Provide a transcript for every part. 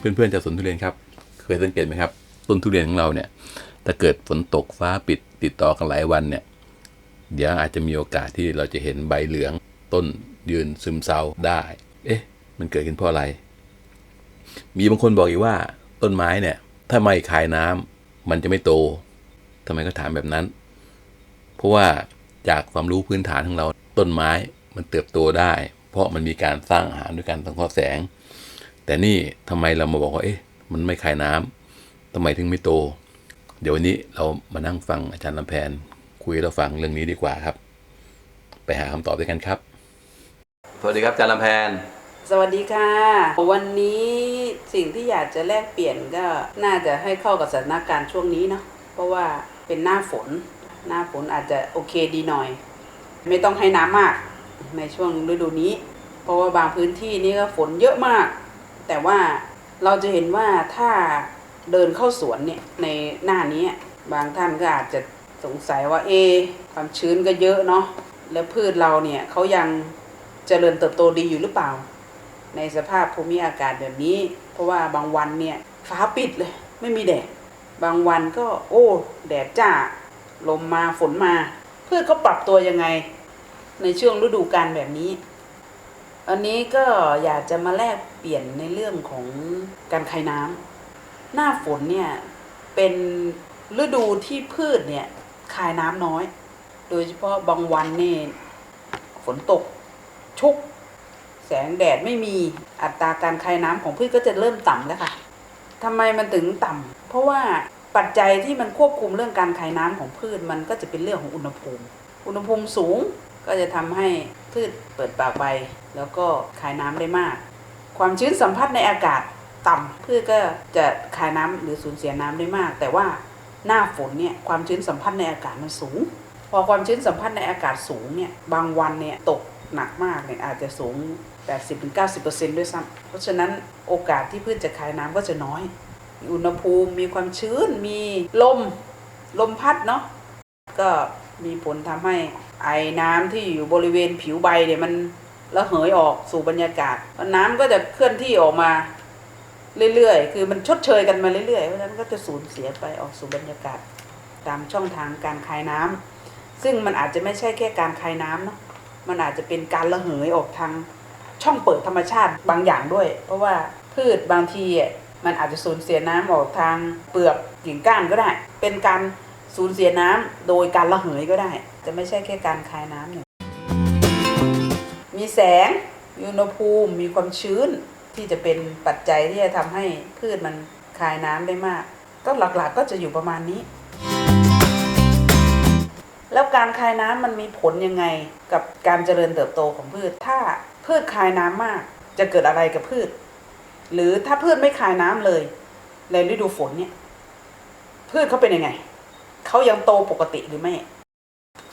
เพื่อนๆจากสวนทุเรียนครับ เคยสังเกตไหมครับ ต้นทุเรียนของเราเนี่ย ถ้าเกิดฝนตกฟ้าปิดติดต่อกันหลายวันเนี่ย เดี๋ยวอาจจะมีโอกาสที่เราจะเห็นใบเหลือง ต้นยืนซึมเศร้าได้ เอ๊ะ มันเกิดขึ้นเพราะอะไร มีบางคนบอกอีกว่า ต้นไม้เนี่ย ถ้าไม่คายน้ำมันจะไม่โตทำไมก็ถามแบบนั้น เพราะว่าจากความรู้พื้นฐานของเราต้นไม้มันเติบโตได้ เพราะมันมีการสร้างอาหารด้วยการสังเคราะห์แสง แต่นี่ทำไมเรามาบอกว่าเอ๊ะมันไม่คายน้ำทำไมถึงไม่โต เดี๋ยววันนี้เรามานั่งฟังอาจารย์ลำแพนคุยให้เราฟังเรื่องนี้ดีกว่าครับ ไปหาคำตอบด้วยกันครับ สวัสดีครับอาจารย์ลำแพนสวัสดีค่ะ วันนี้สิ่งที่อยากจะแลกเปลี่ยนก็น่าจะให้เข้ากับสถานการณ์ช่วงนี้เนาะเพราะว่าเป็นหน้าฝน หน้าฝนอาจจะโอเคดีหน่อย ไม่ต้องให้น้ำมากในช่วงฤดูนี้ เพราะว่าบางพื้นที่นี่ก็ฝนเยอะมาก แต่ว่าเราจะเห็นว่าถ้าเดินเข้าสวนเนี่ยในหน้านี้บางท่านก็อาจจะสงสัยว่าเอ ความชื้นก็เยอะเนาะแล้วพืชเราเนี่ยเขายังเจริญเติบโตดีอยู่หรือเปล่า ในสภาพภูมิอากาศแบบนี้ เพราะว่าบางวันเนี่ยฟ้าปิดเลย ไม่มีแดดบางวันก็โอ้แดดจ้าลมมาฝนมา พืชเขาปรับตัวยังไง ในช่วงฤดูกาลแบบนี้ อันนี้ก็อยากจะมาแลกเปลี่ยนในเรื่องของการคายน้ำหน้าฝนเนี่ยเป็นฤดูที่พืชเนี่ยคายน้ำน้อย โดยเฉพาะบางวันนี่ฝนตกชุก แสงแดดไม่มีอัตราการคายน้ำของพืชก็จะเริ่มต่ำแล้วค่ะทำไมมันถึงต่ำเพราะว่าปัจจัยที่มันควบคุมเรื่องการคายน้ำของพืชมันก็จะเป็นเรื่องของอุณหภูมิ อุณหภูมิสูง ก็จะทำให้พืชเปิดปากใบ แล้วก็คายน้ำได้มาก ความชื้นสัมผัสในอากาศต่ำพืชก็จะคายน้ำหรือสูญเสียน้ำได้มาก แต่ว่าหน้าฝนเนี่ยความชื้นสัมผัสในอากาศมันสูง พอความชื้นสัมผัสในอากาศสูงเนี่ยบางวันเนี่ยตกหนักมากเนี่ยอาจจะสูง 80-90%ด้วยซ้ำเพราะฉะนั้นโอกาสที่พืชจะคายน้ำก็จะน้อย อุณหภูมิมีความชื้นมีลมลมพัดเนาะก็มีผลทำให้ ไอ้น้ำที่อยู่บริเวณผิวใบเนี่ยมันระเหยออกสู่บรรยากาศ น้ำก็จะเคลื่อนที่ออกมาเรื่อยๆ คือมันชดเชยกันมาเรื่อยๆ เพราะฉะนั้นก็จะสูญเสียไปออกสู่บรรยากาศ ตามช่องทางการคายน้ำซึ่งมันอาจจะไม่ใช่แค่การคายน้ำเนาะ มันอาจจะเป็นการระเหยออกทางช่องเปิดธรรมชาติบางอย่างด้วย เพราะว่าพืชบางทีมันอาจจะสูญเสียน้ำออกทางเปลือกกิ่งก้านก็ได้ เป็นการ สูญเสียน้ำโดยการระเหยก็ได้ จะไม่ใช่แค่การคายน้ำอย่างมีแสงมีอุณหภูมิมีความชื้นที่จะเป็นปัจจัยที่จะทำให้พืชมันคายน้ำได้มาก ก็หลักๆก็จะอยู่ประมาณนี้ แล้วการคายน้ำมันมีผลยังไงกับการเจริญเติบโตของพืช ถ้าพืชคายน้ำมากจะเกิดอะไรกับพืช หรือถ้าพืชไม่คายน้ำเลย ในฤดูฝนเนี่ย พืชเขาเป็นยังไง เขายังโตปกติหรือไม่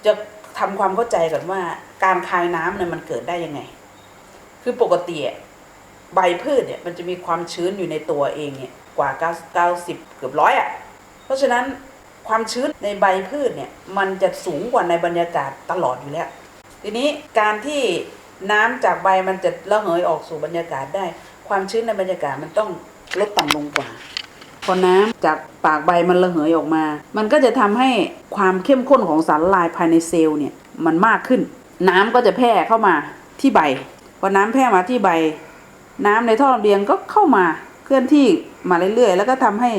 จะทำความเข้าใจก่อนว่า การคายน้ำเนี่ยมันเกิดได้ยังไง คือปกติอะใบพืชเนี่ยมันจะมีความชื้นอยู่ในตัวเองเนี่ยกว่า 90 เกือบร้อยอะ เพราะฉะนั้นความชื้นในใบพืชเนี่ยมันจะสูงกว่าในบรรยากาศตลอดอยู่แล้ว ทีนี้การที่น้ำจากใบมันจะระเหยออกสู่บรรยากาศได้ ความชื้นในบรรยากาศมันต้องลดต่ำลงกว่า พอน้ำจากปากใบมันระเหยออกมา มันก็จะทำให้ความเข้มข้นของสารละลายภายในเซลล์เนี่ยมันมากขึ้น น้ำก็จะแพร่เข้ามาที่ใบ พอน้ำแพร่มาที่ใบ น้ำในท่อลำเลียงก็เข้ามาเคลื่อนที่มาเรื่อยๆ แล้วก็ทำให้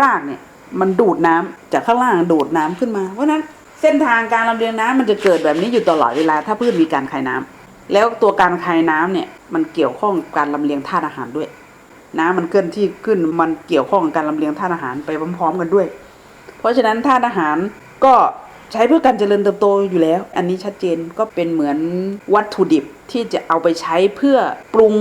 รากเนี่ยมันดูดน้ำจากข้างล่างดูดน้ำขึ้นมา เพราะนั้นเส้นทางการลำเลียงน้ำมันจะเกิดแบบนี้อยู่ตลอดเวลาถ้าพืชมีการคายน้ำแล้วตัวการคายน้ำเนี่ยมันเกี่ยวข้องกับการลำเลียงธาตุอาหารด้วย น้ำมันเคลื่อนที่ขึ้นมันเกี่ยวข้องกับการลำเลียงธาตุอาหารไปพร้อมๆกันด้วย เพราะฉะนั้นธาตุอาหารก็ใช้เพื่อการเจริญเติบโตอยู่แล้ว อันนี้ชัดเจนก็เป็นเหมือนวัตถุดิบที่จะเอาไปใช้เพื่อปรุง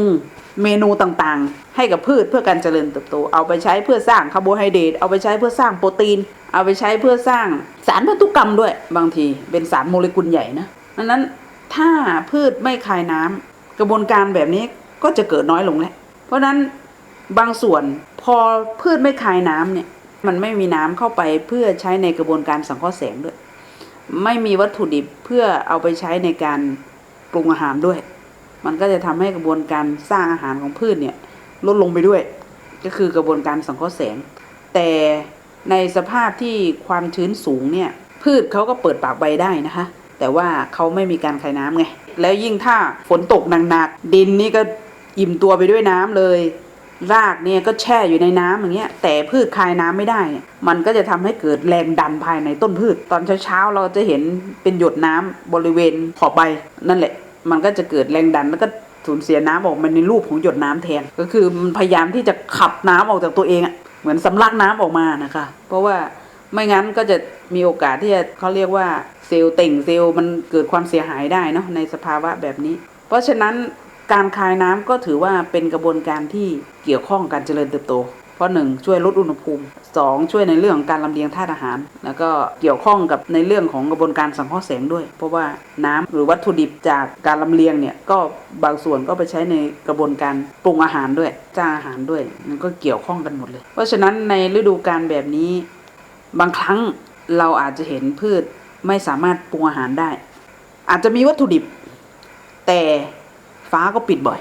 เมนูต่างๆ ให้กับพืชเพื่อการเจริญเติบโต เอาไปใช้เพื่อสร้างคาร์โบไฮเดรตเอาไปใช้เพื่อสร้างโปรตีน เอาไปใช้เพื่อสร้างสารพันธุกรรมด้วย บางทีเป็นสารโมเลกุลใหญ่นะดังนั้นถ้าพืชไม่คายน้ำกระบวนการแบบนี้ก็จะเกิดน้อยลงแหล้วเพราะนั้น บางส่วนพอพืชไม่คายน้ำเนี่ย มันไม่มีน้ำเข้าไปเพื่อใช้ในกระบวนการสังเคราะห์แสงด้วย ไม่มีวัตถุดิบเพื่อเอาไปใช้ในการปรุงอาหารด้วย มันก็จะทำให้กระบวนการสร้างอาหารของพืชเนี่ยลดลงไปด้วย ก็คือกระบวนการสังเคราะห์แสง แต่ในสภาพที่ความชื้นสูงเนี่ย พืชเขาก็เปิดปากใบได้นะคะ แต่ว่าเขาไม่มีการคายน้ำไง แล้วยิ่งถ้าฝนตกหนักๆดินนี่ก็อิ่มตัวไปด้วยน้ำเลย รากเนี่ยก็แช่อยู่ในน้ำอย่างเงี้ย แต่พืชคายน้ำไม่ได้ มันก็จะทำให้เกิดแรงดันภายในต้นพืช ตอนเช้าๆเราจะเห็นเป็นหยดน้ำบริเวณขอบใบนั่นแหละ มันก็จะเกิดแรงดันแล้วก็สูญเสียน้ำออกมาในรูปของหยดน้ำแทน ก็คือมันพยายามที่จะขับน้ำออกจากตัวเองอะเหมือนสำลักน้ำออกมานะคะ เพราะว่าไม่งั้นก็จะมีโอกาสที่จะเขาเรียกว่าเซลล์เต่งเซลล์มันเกิดความเสียหายได้เนาะในสภาวะแบบนี้ เพราะฉะนั้น การคายน้ำก็ถือว่าเป็นกระบวนการที่เกี่ยวข้องการเจริญเติบโต เพราะหนึ่งช่วยลดอุณหภูมิสองช่วยในเรื่องของการลำเลียงธาตุอาหาร แล้วก็เกี่ยวข้องกับในเรื่องของกระบวนการสังเคราะห์แสงด้วย เพราะว่าน้ำหรือวัตถุดิบจากการลำเลียงเนี่ยก็บางส่วนก็ไปใช้ในกระบวนการปรุงอาหารด้วยจ้างอาหารด้วยมันก็เกี่ยวข้องกันหมดเลย เพราะฉะนั้นในฤดูกาลแบบนี้ บางครั้งเราอาจจะเห็นพืชไม่สามารถปรุงอาหารได้ อาจจะมีวัตถุดิบ แต่ ฟ้าก็ปิดบ่อย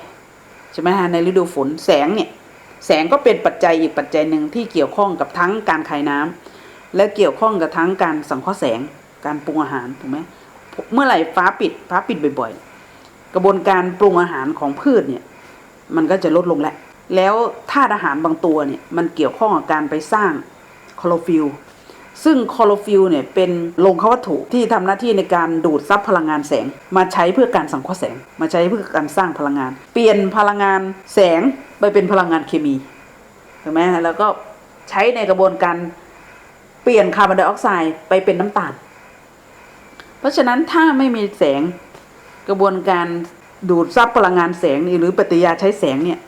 ใช่ไหมฮะในฤดูฝนแสงเนี่ยแสงก็เป็นปัจจัยอีกปัจจัยหนึ่งที่เกี่ยวข้องกับทั้งการคายน้ำและเกี่ยวข้องกับทั้งการสังเคราะห์แสงการปรุงอาหารถูกไหมเมื่อไหร่ฟ้าปิดฟ้าปิดบ่อย ๆ กระบวนการปรุงอาหารของพืชเนี่ยมันก็จะลดลงแหล้วแล้วธาตุอาหารบางตัวเนี่ยมันเกี่ยวข้องกับการไปสร้างคลอโรฟิลล์ ซึ่งคลอโรฟิลล์เนี่ยเป็นโลงควัตถุที่ทำหน้าที่ในการดูดซับพลังงานแสง มาใช้เพื่อการสังเคราะห์แสง มาใช้เพื่อการสร้างพลังงาน เปลี่ยนพลังงานแสงไปเป็นพลังงานเคมีถูกไหมแล้วก็ใช้ในกระบวนการเปลี่ยนคาร์บอนไดออกไซด์ไปเป็นน้ำตาล เพราะฉะนั้นถ้าไม่มีแสงกระบวนการดูดซับพลังงานแสงนี่หรือปฏิกิริยาใช้แสงเนี่ย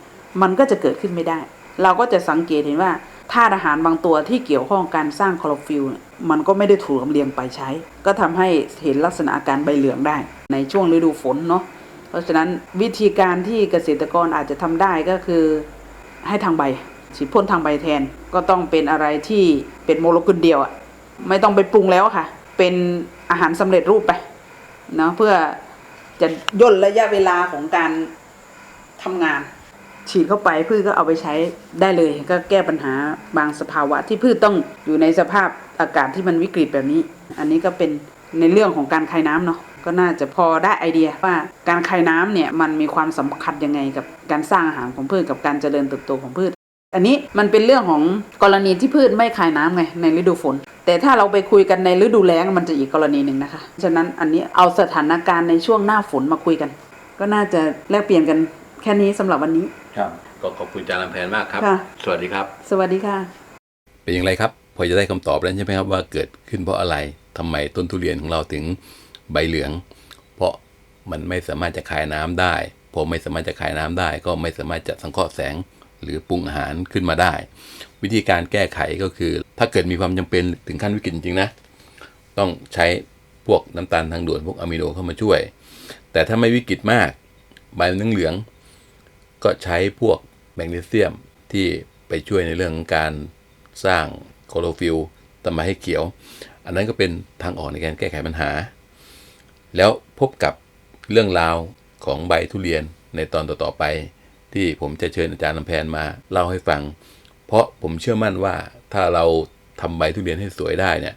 มันก็จะเกิดขึ้นไม่ได้ เราก็จะสังเกตเห็นว่า ธาตุอาหารบางตัวที่เกี่ยวข้องการสร้างคลอโรฟิลเนี่ยมันก็ไม่ได้ถูกลำเลียงไปใช้ ก็ทำให้เห็นลักษณะอาการใบเหลืองได้ ในช่วงฤดูฝนเนาะเพราะฉะนั้นวิธีการที่เกษตรกรอาจจะทำได้ก็คือให้ทางใบฉีดพ่นทางใบแทนก็ต้องเป็นอะไรที่เป็นโมเลกุลเดียวอะไม่ต้องไปปรุงแล้วค่ะ เป็นอาหารสำเร็จรูปไปเนาะเพื่อจะย่นระยะเวลาของการทำงาน ฉีดเข้าไปพืชก็เอาไปใช้ได้เลย ก็แก้ปัญหาบางสภาวะที่พืชต้องอยู่ในสภาพอากาศที่มันวิกฤตแบบนี้ อันนี้ก็เป็นในเรื่องของการคายน้ำเนาะก็น่าจะพอได้ไอเดียว่าการคายน้ำเนี่ยมันมีความสำคัญยังไงกับการสร้างอาหารของพืชกับการเจริญเติบโตของพืช อันนี้มันเป็นเรื่องของกรณีที่พืชไม่คายน้ำไงในฤดูฝน แต่ถ้าเราไปคุยกันในฤดูแล้งมันจะอีกกรณีหนึ่งนะคะ ฉะนั้นอันนี้เอาสถานการณ์ในช่วงหน้าฝนมาคุยกัน ก็น่าจะแลกเปลี่ยนกัน ค่นี้สำหรับวันนี้ ครับก็ขอบคุณอาจารย์ลำแพนมากครับ ค่ะ สวัสดีครับ สวัสดีค่ะ เป็นอย่างไรครับ พอจะได้คำตอบแล้วใช่ไหมครับว่าเกิดขึ้นเพราะอะไรทำไมต้นทุเรียนของเราถึงใบเหลือง เพราะมันไม่สามารถจะคายน้ำได้พอไม่สามารถจะคายน้ำได้ ก็ไม่สามารถจะสังเคราะห์แสงหรือปรุงอาหารขึ้นมาได้ วิธีการแก้ไขก็คือ ถ้าเกิดมีความจำเป็นถึงขั้นวิกฤตจริงๆนะ ต้องใช้พวกน้ำตาลทางด่วนพวกอะมิโนเข้ามาช่วย แต่ถ้าไม่วิกฤตมาก ใบมันเหลืองๆ ก็ใช้พวกแมกนีเซียมที่ไปช่วยในเรื่องการสร้างโคลอโรฟิลล์ทำมาให้เขียว อันนั้นก็เป็นทางออกในการแก้ไขปัญหา แล้วพบกับเรื่องราวของใบทุเรียนในตอนต่อๆไป ที่ผมจะเชิญอาจารย์ลำแพนมาเล่าให้ฟัง เพราะผมเชื่อมั่นว่าถ้าเราทำใบทุเรียนให้สวยได้เนี่ย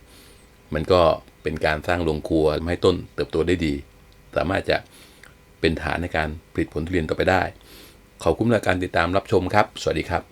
มันก็เป็นการสร้างโรงครัวทำให้ต้นเติบโตได้ดี สามารถจะเป็นฐานในการผลิตผลทุเรียนต่อไปได้ ขอบคุณในการติดตามรับชมครับ สวัสดีครับ